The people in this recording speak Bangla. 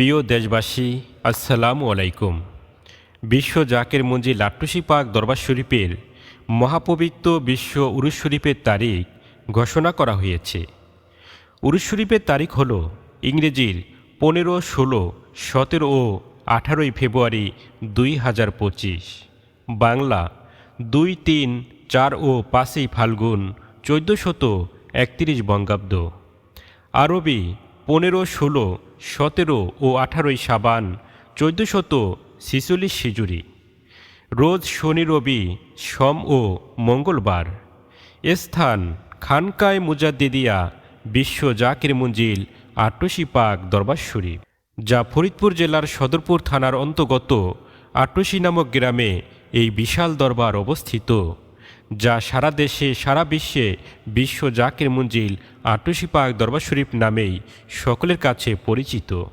প্রিয় দেশবাসী, আসসালামু আলাইকুম। বিশ্ব জাকের মঞ্জি লাট্টুসি পাক দরবার শরীফের মহাপবিত্র বিশ্ব উরুস শরীফের তারিখ ঘোষণা করা হয়েছে। উরুস শরীফের তারিখ হল ইংরেজির পনেরো, ষোলো, সতেরো ও আঠারোই ফেব্রুয়ারি দুই হাজার পঁচিশ। বাংলা দুই, তিন, চার ও পাঁচই ফাল্গুন চোদ্দোশত একত্রিশ বঙ্গাব্দ। আরবি পনেরো, ষোলো সতেরো ও আঠারোই সাবান, চোদ্দোশত ছিচল্লিশ সিজুরি। রোজ শনি, রবি, সোম ও মঙ্গলবার। স্থান খানকায় মুজাদ্দিদিয়া বিশ্ব জাকির মঞ্জিল আট্টসি পাক দরবার যা ফরিদপুর জেলার সদরপুর থানার অন্তর্গত আট্টসি নামক গ্রামে এই বিশাল দরবার অবস্থিত। যা সারা দেশে, সারা বিশ্বে বিশ্ব জাকের মঞ্জিল আট্টসি পাক দরবার শরীফ নামেই সকলের কাছে পরিচিত।